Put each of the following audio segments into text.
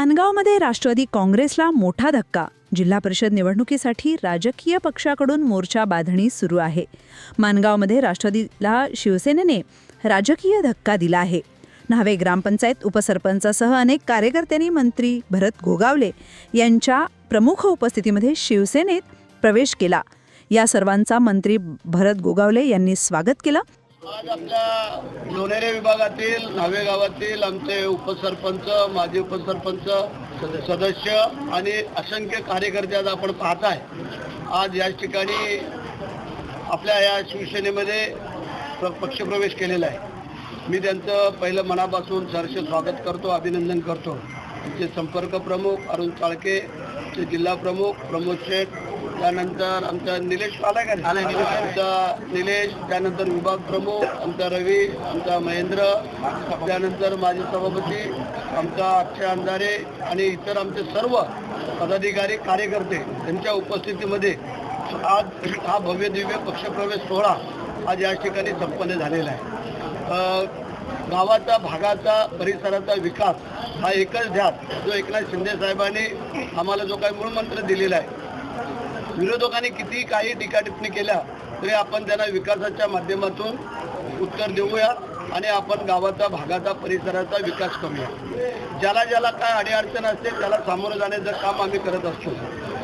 मानगावमध्ये राष्ट्रवादी काँग्रेसला मोठा धक्का. जिल्हा परिषद निवडणुकीसाठी राजकीय पक्षाकडून मोर्चा बांधणी सुरू आहे. मानगावमध्ये राष्ट्रवादीला शिवसेनेने राजकीय धक्का दिला आहे. न्हावे ग्रामपंचायत उपसरपंचासह अनेक कार्यकर्त्यांनी मंत्री भरत गोगावले यांच्या प्रमुख उपस्थितीमध्ये शिवसेनेत प्रवेश केला. या सर्वांचा मंत्री भरत गोगावले यांनी स्वागत केलं. आज आपल्या लोणेरे विभागातील न्हावे गावातील आमचे उपसरपंच माजी उपसरपंच सदस्य आणि असंख्य कार्यकर्ते आज आपण पाहत आहे. आज याच ठिकाणी आपल्या या शिवसेनेमध्ये पक्षप्रवेश केलेला आहे. मी त्यांचं पहिलं मनापासून सहर्ष स्वागत करतो अभिनंदन करतो. त्यांचे संपर्क प्रमुख अरुण चाळके जिल्हा प्रमुख प्रमोद शेठ त्यानंतर आमचा निलेश आला का आमचा निलेश त्यानंतर विभाग प्रमुख आमचा रवी आमचा महेंद्र त्यानंतर माझे सभापती आमचा अक्षय अंधारे आणि इतर आमचे सर्व पदाधिकारी कार्यकर्ते त्यांच्या उपस्थितीमध्ये आज हा भव्य दिव्य पक्षप्रवेश सोहळा आज या ठिकाणी संपन्न झालेला आहे. गावाचा भागाचा परिसराचा विकास हा एकच ध्यास जो एकनाथ शिंदे साहेबांनी आम्हाला जो काही मूळमंत्र दिलेला आहे विरोधकांनी किती काही टीकाटिप्पणी केल्या तरी आपण त्यांना विकासाच्या माध्यमातून उत्तर देऊया आणि आपण गावाचा भागाचा परिसराचा विकास करूया. ज्याला ज्याला काय अडीअडचण असते त्याला सामोरं जाण्याचं काम आम्ही करत असतो.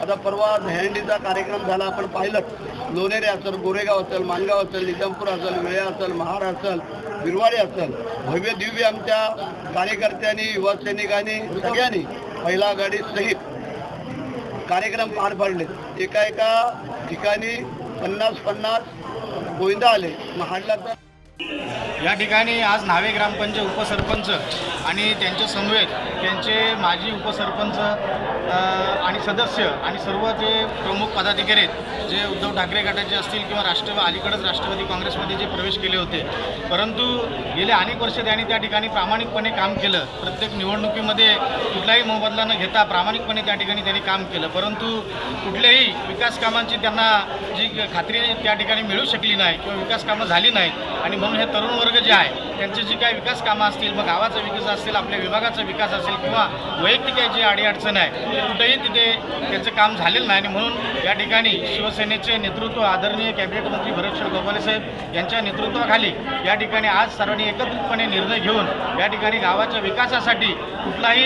आता परवा दहंडीचा कार्यक्रम झाला आपण पाहिलं. लोणेरे असेल गोरेगाव असेल मानगाव असेल निजामपूर असेल वेळे असेल महार असेल बिरवाडी असेल भव्य दिव्य आमच्या कार्यकर्त्यांनी युवा सैनिकांनी सगळ्यांनी महिला गाडी सहित कार्यक्रम पार पडले. एका एका ठिकाणी पन्नास पन्नास गोविंदा आले. महाडला तर या ठिकाणी आज न्हावे ग्रामपंचायत उपसरपंच आणि त्यांच्या समवेत त्यांचे माजी उपसरपंच आणि सदस्य आणि सर्व जे प्रमुख पदाधिकारी आहेत जे उद्धव ठाकरे गटाचे असतील किंवा राष्ट्र अलीकडंच राष्ट्रवादी काँग्रेसमध्ये जे प्रवेश केले होते. परंतु गेले अनेक वर्ष त्यांनी त्या ठिकाणी प्रामाणिकपणे काम केलं. प्रत्येक निवडणुकीमध्ये कुठलाही मोबदला न घेता प्रामाणिकपणे त्या ठिकाणी त्यांनी काम केलं. परंतु कुठल्याही विकास कामांची त्यांना जी खात्री त्या ठिकाणी मिळू शकली नाही किंवा विकास कामं झाली नाहीत आणि म्हणून हे तरुण वर्ग जे आहे त्यांचे जी काही विकास कामं असतील मग गावाचा विकास असेल आपल्या विभागाचा विकास असेल किंवा वैयक्तिक जी अडीअडचण आहे ते कुठेही तिथे त्यांचं काम झालेलं नाही. आणि म्हणून या ठिकाणी शिवसेनेचे नेतृत्व आदरणीय कॅबिनेट मंत्री भरतशेठ गोपाले साहेब यांच्या नेतृत्वाखाली या ठिकाणी आज सर्वांनी एकत्रितपणे निर्णय घेऊन या ठिकाणी गावाच्या विकासासाठी कुठलाही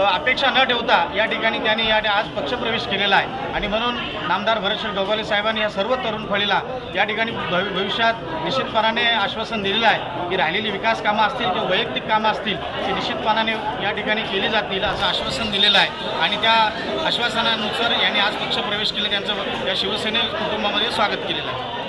अपेक्षा न ठेवता या ठिकाणी त्यांनी या आज पक्षप्रवेश केलेला आहे. आणि म्हणून नामदार भरतशेठ डोबाले साहेबांनी या सर्व तरुण फळीला या ठिकाणी भवि भविष्यात निश्चितपणाने आश्वासन दिलेलं आहे की राहिलेली विकास कामं असतील किंवा वैयक्तिक कामं असतील ती निश्चितपणाने या ठिकाणी केली जातील असं आश्वासन दिलेलं आहे. आणि त्या आश्वासनानुसार यांनी आज पक्षप्रवेश केला. त्यांचं या शिवसेने कुटुंबामध्ये स्वागत केलेलं आहे.